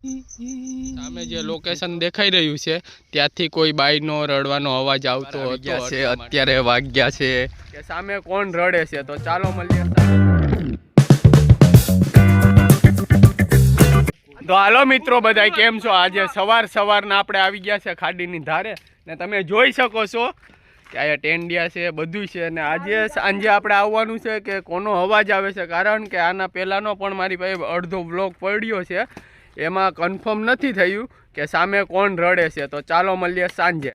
સામે જે લોકેશન દેખાઈ રહ્યું છે ત્યાંથી કોઈ બાઈનો રડવાનો અવાજ આવતો હતો છે અત્યારે વાગ્યા છે. કે સામે કોણ રડે છે તો ચાલો મળીએ તો હાલો મિત્રો બધા કેમ છો? આજે સવાર સવારના આપણે આવી ગયા છે ખાડીની ધારે. ને તમે જોઈ શકો છો કે અહીંયા ટેન્ડિયા છે બધું છે. ને આજે સાંજે આપણે આવવાનું છે કે કોનો અવાજ આવે છે કારણ કે આના પહેલાંનો પણ મારી પાસે અડધો બ્લોક પડ્યો છે. એમાં કન્ફર્મ નથી થયું કે સામે કોણ રડે છે. તો ચાલો મળીએ સાંજે.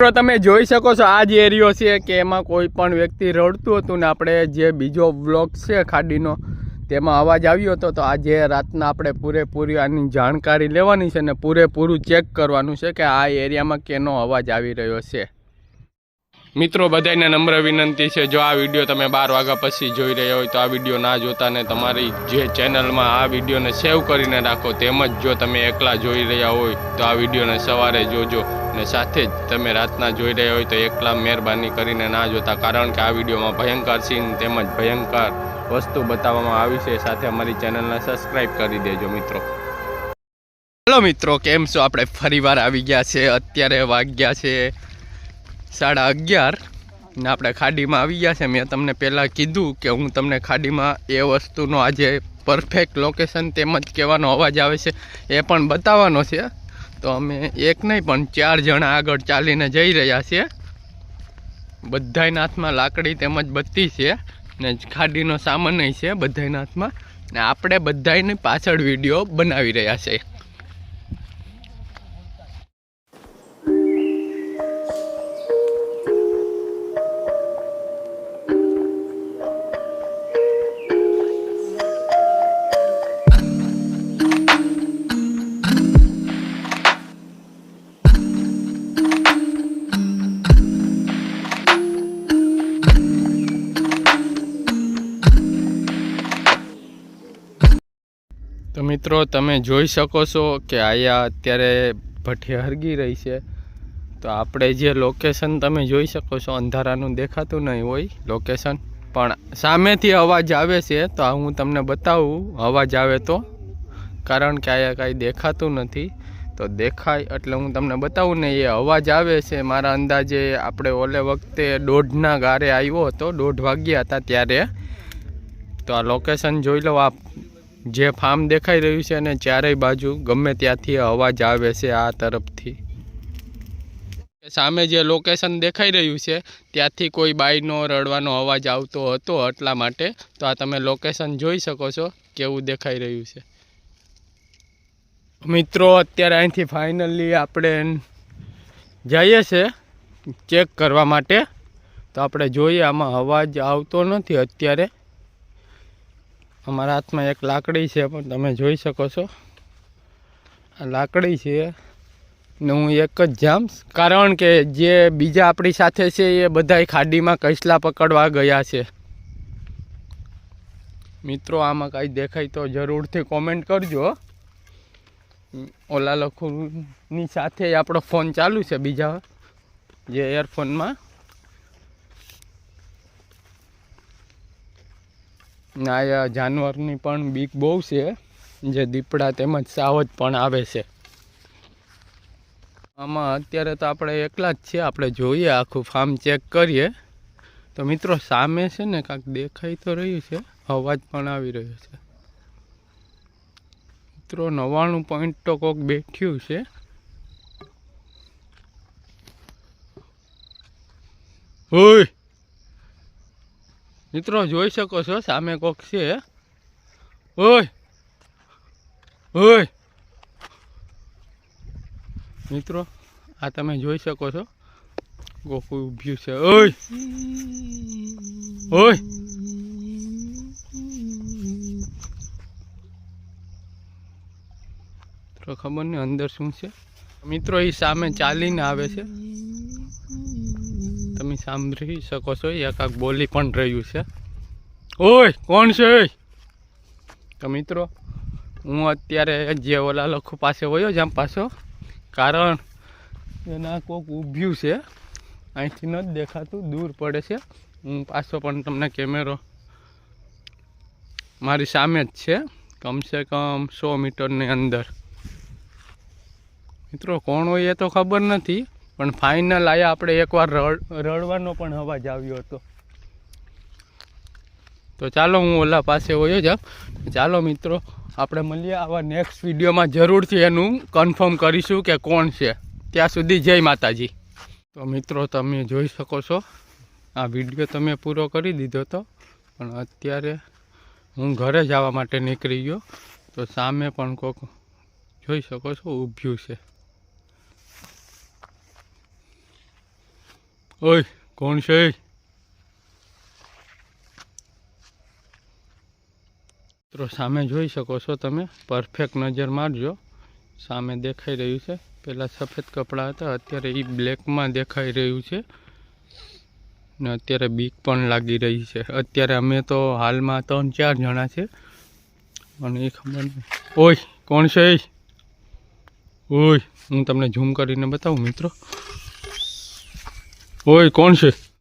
મિત્રો, તમે જોઈ શકો છો આ જ એરિયો છે કે એમાં કોઈ પણ વ્યક્તિ રડતું હતું ને આપણે જે બીજો બ્લોક છે ખાડીનો, તેમાં અવાજ આવ્યો હતો. તો આજે રાતના આપણે પૂરેપૂરી આની જાણકારી લેવાની છે ને પૂરેપૂરું ચેક કરવાનું છે કે આ એરિયામાં કેનો અવાજ આવી રહ્યો છે. મિત્રો બધાને નમ્ર વિનંતી છે, જો આ વીડિયો તમે બાર વાગ્યા પછી જોઈ રહ્યા હોય તો આ વીડિયો ના જોતા ને તમારી જે ચેનલમાં આ વિડીયોને સેવ કરીને રાખો. તેમજ જો તમે એકલા જોઈ રહ્યા હોય તો આ વિડીયોને સવારે જોજો ને સાથે જ તમે રાતના જોઈ રહ્યા હોય તો એકલા મહેરબાની કરીને ના જોતા, કારણ કે આ વિડીયોમાં ભયંકર સીન તેમજ ભયંકર વસ્તુ બતાવવામાં આવી છે. સાથે અમારી ચેનલને સબસ્ક્રાઈબ કરી દેજો, મિત્રો. હેલો મિત્રો, કેમ છો? આપણે ફરીવાર આવી ગયા છે. અત્યારે વાગ્યા છે સાડા અગિયાર ને આપણે ખાડીમાં આવી ગયા છે. મેં તમને પહેલાં કીધું કે હું તમને ખાડીમાં એ વસ્તુનો આજે પરફેક્ટ લોકેશન તેમજ કહેવાનો અવાજ આવે છે એ પણ બતાવવાનો છે. તો અમે એક નહીં, પણ ચાર જણા આગળ ચાલીને જઈ રહ્યા છીએ. બધાયના હાથમાં લાકડી તેમજ બત્તી છે ને ખાડીનો સામાન છે બધાયના હાથમાં ને આપણે બધાયની પાછળ વીડિયો બનાવી રહ્યા છે મિત્રો, તમે જોઈ શકો છો કે અહીંયા અત્યારે ભઠ્ઠી હરગી રહી છે. તો આપણે જે લોકેશન તમે જોઈ શકો છો, અંધારાનું દેખાતું નહીં હોય લોકેશન પણ સામેથી અવાજ આવે છે, તો હું તમને બતાવું, અવાજ આવે તો. કારણ કે અહીંયા કાંઈ દેખાતું નથી. તો દેખાય એટલે હું તમને બતાવું ને એ અવાજ આવે છે મારા અંદાજે આપણે ઓલે વખતે દોઢના ગારે આવ્યો હતો, દોઢ વાગ્યા હતા ત્યારે. તો આ લોકેશન જોઈ લો આ જે ફાર્મ દેખાઈ રહ્યું છે અને ચારેય બાજુ ગમે ત્યાંથી અવાજ આવે છે આ તરફથી. સામે જે લોકેશન દેખાઈ રહ્યું છે, ત્યાંથી કોઈ બાઈનો રડવાનો અવાજ આવતો હતો એટલા માટે તો આ તમે લોકેશન જોઈ શકો છો કેવું દેખાઈ રહ્યું છે. મિત્રો, અત્યારે અહીંથી ફાઇનલી આપણે જઈએ છે ચેક કરવા માટે. તો આપણે જોઈએ આમાં અવાજ આવતો નથી અત્યારે. અમારા હાથમાં એક લાકડી છે, પણ તમે જોઈ શકો છો. આ લાકડી છે ને હું એક જ જામ્સ. કારણ કે જે બીજા આપણી સાથે છે એ બધાય ખાડીમાં કૈસલા પકડવા ગયા છે. મિત્રો, આમાં કાંઈ દેખાય તો જરૂરથી કોમેન્ટ કરજો ઓલા લખુની સાથે આપણો ફોન ચાલુ છે, બીજા જે એરફોનમાં આ જાનવરની પણ બીક બહુ છે. જે દીપડા તેમજ સાવજ પણ આવે છે. આમાં અત્યારે તો આપણે એકલા જ છીએ. આપણે જોઈએ, આખું ફાર્મ ચેક કરીએ. તો મિત્રો, સામે છે ને કાંઈક દેખાઈ તો રહ્યું છે. અવાજ પણ આવી રહ્યો છે. મિત્રો, નવ્વાણું પોઈન્ટ તો કોક બેઠ્યું છે. ઓય! મિત્રો જોઈ શકો છો, સામે કોક છે. ઓય! ઓય! મિત્રો, આ તમે જોઈ શકો છો. ગોકુ ઊભ્યું છે. ઓય! ઓય! મિત્રો, ખબર ને અંદર શું છે? મિત્રો એ સામે ચાલીને આવે છે. તમે સાંભળી શકો છો એ કાંક બોલી પણ રહ્યું છે. ઓય, કોણ છે તો મિત્રો, હું અત્યારે જે ઓલા લખુ પાસે વયો જામ પાછો, કારણ એના કોક ઊભ્યું છે, અહીંથી નથી દેખાતું, દૂર પડે છે. હું પાછો પણ તમને કેમેરો મારી સામે જ છે, કમસે કમ સો મીટરની અંદર. મિત્રો, કોણ હોય એ તો ખબર નથી પણ ફાઇનલ આયા આપણે એકવાર રડ રડવાનો પણ અવાજ આવ્યો હતો. તો ચાલો હું ઓલા પાસે હોયો જાઉં ચાલો મિત્રો, આપણે મળીએ આવા નેક્સ્ટ વિડીયોમાં જરૂરથી એનું કન્ફર્મ કરીશું કે કોણ છે. ત્યાં સુધી જય માતાજી. તો મિત્રો, તમે જોઈ શકો છો, આ વીડિયો તમે પૂરો કરી દીધો હતો પણ અત્યારે હું ઘરે જવા માટે નીકળી ગયો, તો સામે પણ કોક જોઈ શકો છો, ઊભ્યું છે. ઓય, કોણ છે? મિત્રો, સામે જોઈ શકો છો તમે. પરફેક્ટ નજર મારજો. સામે દેખાઈ રહ્યું છે. પહેલાં સફેદ કપડાં હતા, અત્યારે એ બ્લેકમાં દેખાઈ રહ્યું છે. ને અત્યારે બીક પણ લાગી રહી છે. અત્યારે અમે તો હાલમાં ત્રણ ચાર જણા છે. અને એ ખબર નહીં. ઓય, કોણ છે? ઓય, હું તમને ઝૂમ કરીને બતાવું, મિત્રો. ઓય કોણ છે?